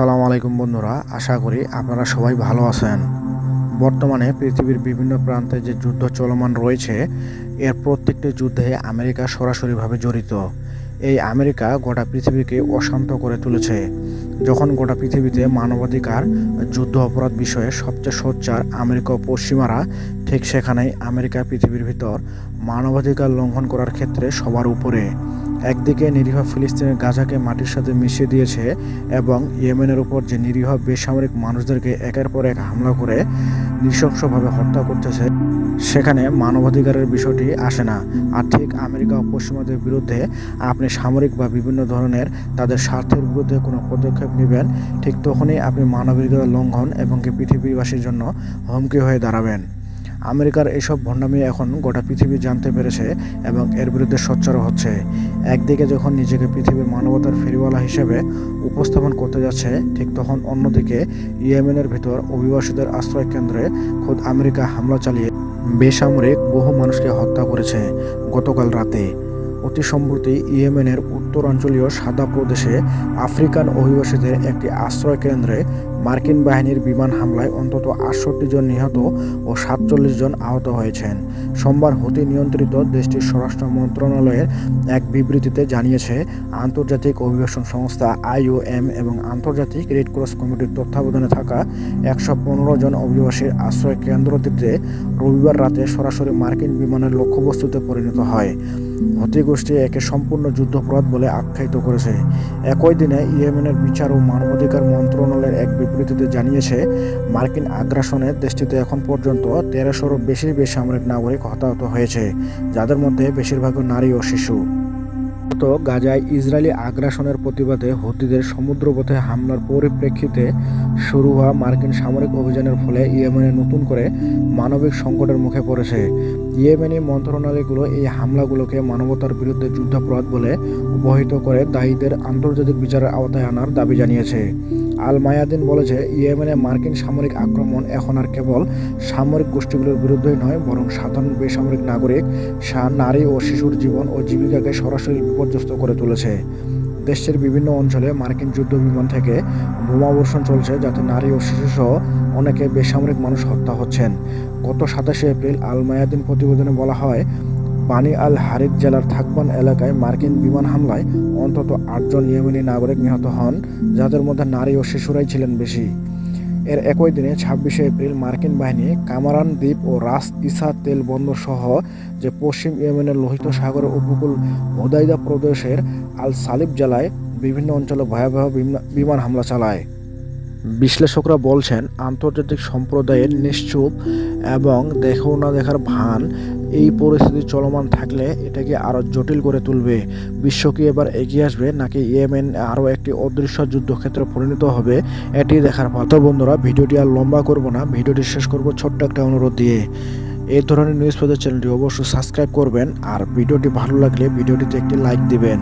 আসসালামু আলাইকুম বন্ধুরা, আশা করি আপনারা সবাই ভালো আছেন। বর্তমানে পৃথিবীর বিভিন্ন প্রান্তে যে যুদ্ধ চলমান রয়েছে, এর প্রত্যেকটি যুদ্ধে আমেরিকা সরাসরিভাবে জড়িত। এই আমেরিকা গোটা পৃথিবীকে অশান্ত করে তুলেছে। যখন গোটা পৃথিবীতে মানবাধিকার, যুদ্ধ অপরাধ বিষয়ে সবচেয়ে সোচ্চার আমেরিকা পশ্চিমারা, ঠিক সেখানেই আমেরিকা পৃথিবীর ভিতর মানবাধিকার লঙ্ঘন করার ক্ষেত্রে সবার উপরে। একদিকে নিরীহ ফিলিস্তিনের গাজাকে মাটির সাথে মিশিয়ে দিয়েছে এবং ইয়েমেনের উপর যে নিরীহ বেসামরিক মানুষদেরকে একের পর এক হামলা করে নৃশংসভাবে হত্যা করতেছে, সেখানে মানবাধিকারের বিষয়টি আসে না। আর ঠিক আমেরিকা ও পশ্চিমাদের বিরুদ্ধে আপনি সামরিক বা বিভিন্ন ধরনের তাদের স্বার্থের বিরুদ্ধে কোনো পদক্ষেপ নেবেন, ঠিক তখনই আপনি মানবাধিকার লঙ্ঘন এবং পৃথিবীবাসীর জন্য হুমকি হয়ে দাঁড়াবেন। আমেরিকার এসব ভণ্ডামি এখন গোটা পৃথিবী জানতে পেরেছে এবং এর বিরুদ্ধে সোচ্চার হচ্ছে। একদিকে যখন নিজেকে পৃথিবীর মানবতার ফেরিওয়ালা হিসেবে উপস্থাপন করতে যাচ্ছে, ঠিক তখন অন্যদিকে ইয়েমেনের ভিতর অভিবাসীদের আশ্রয় কেন্দ্রে খোদ আমেরিকা হামলা চালিয়ে বেসামরিক বহু মানুষকে হত্যা করেছে গতকাল রাতে। অতি সম্প্রতি ইয়েমেনের উত্তরাঞ্চলীয় সাদা প্রদেশে আফ্রিকান অভিবাসীদের একটি আশ্রয় কেন্দ্রে মার্কিন বাহিনীর বিমান হামলায় অন্তত আটষট্টি জন নিহত ও সাতচল্লিশ জন আহত হয়েছেন। সোমবার হতি নিয়ন্ত্রিত দেশটির স্বরাষ্ট্র মন্ত্রণালয়ের এক বিবৃতিতে জানিয়েছে, আন্তর্জাতিক অভিবাসন সংস্থা আইওএম এবং আন্তর্জাতিক রেড ক্রস কমিটির তত্ত্বাবধানে থাকা একশো পনেরো জন অভিবাসীর আশ্রয় কেন্দ্রটিতে রবিবার রাতে সরাসরি মার্কিন বিমানের লক্ষ্যবস্তুতে পরিণত হয়। হতি গোষ্ঠী একে সম্পূর্ণ যুদ্ধাপরাধ বলে আখ্যায়িত করেছে। একই দিনে ইয়েমেনের বিচার ও মানবাধিকার মন্ত্রণালয়ের এক বিবৃতিতে জানিয়েছে, মার্কিন আগ্রাসনে দেশটিতে এখন পর্যন্ত তেরোশোরও বেশি বেসামরিক নাগরিক হতাহত হয়েছে, যাদের মধ্যে বেশিরভাগ নারী ও শিশু। তো গাজায় ইসরায়েলি আগ্রাসনের প্রতিবাদে হুতিদের সমুদ্রপথে হামলার পরিপ্রেক্ষিতে শুরু হওয়া মার্কিন সামরিক অভিযানের ফলে ইয়েমেনে নতুন করে মানবিক সংকটের মুখে পড়েছে। ইয়েমেনি মন্ত্রণালয়গুলো এই হামলাগুলোকে মানবতার বিরুদ্ধে যুদ্ধাপরাধ বলে অবহিত করে দায়ীদের আন্তর্জাতিক বিচারের আওতায় আনার দাবি জানিয়েছে। আল মায়াদিন বলেছে, ইয়েমেনে মার্কিন সামরিক আক্রমণ এখন আর কেবল সামরিক গোষ্ঠীগুলোর বিরুদ্ধেই নয়, বরং সাধারণ বেসামরিক নাগরিক নারী ও শিশুর জীবন ও জীবিকাকে সরাসরি বিপর্যস্ত করে তুলেছে। দেশের বিভিন্ন অঞ্চলে মার্কিন যুদ্ধ বিমান থেকে বোমাবর্ষণ চলছে, যাতে নারী ও শিশুসহ অনেকে বেসামরিক মানুষ হত্যা হচ্ছেন। গত সাতাশে এপ্রিল আল মায়াদিন প্রতিবেদনে বলা হয় বানি আল হারিদ জেলার থাকবান এলাকায় মার্কিন বিমান হামলায় অন্তত আটজন ইয়েমেনি নাগরিক নিহত হন, যাদের মধ্যে নারী ও শিশুরাই ছিলেন বেশি। এর একই দিনে ছাব্বিশে এপ্রিল মার্কিন বাহিনী কামারান দ্বীপ ও রাস ইসা তেল বন্দর সহ যে পশ্চিম ইয়েমেনের লোহিত সাগরের উপকূল হুদাইদা প্রদেশের আল সালিব জেলায় বিভিন্ন অঞ্চলে ভয়াবহ বিমা- বিমান হামলা চালায়। বিশ্লেষকরা বলছেন, আন্তর্জাতিক সম্প্রদায়ের নিশ্চুপ এবং দেখো না দেখার ভান, এই পরিস্থিতি চলমান থাকলে এটাকে আরও জটিল করে তুলবে। বিশ্ব কি এবার এগিয়ে আসবে, নাকি ইয়েমেন আরও একটি অদৃশ্য যুদ্ধক্ষেত্রে পরিণত হবে, এটি দেখার পাল তো বন্ধুরা, ভিডিওটি আর লম্বা করব না, ভিডিওটি শেষ করব ছোট্ট একটা অনুরোধ দিয়ে। এই ধরনের নিউজ পেতে চ্যানেলটি অবশ্যই সাবস্ক্রাইব করবেন, আর ভিডিওটি ভালো লাগলে ভিডিওটিতে একটি লাইক দিবেন।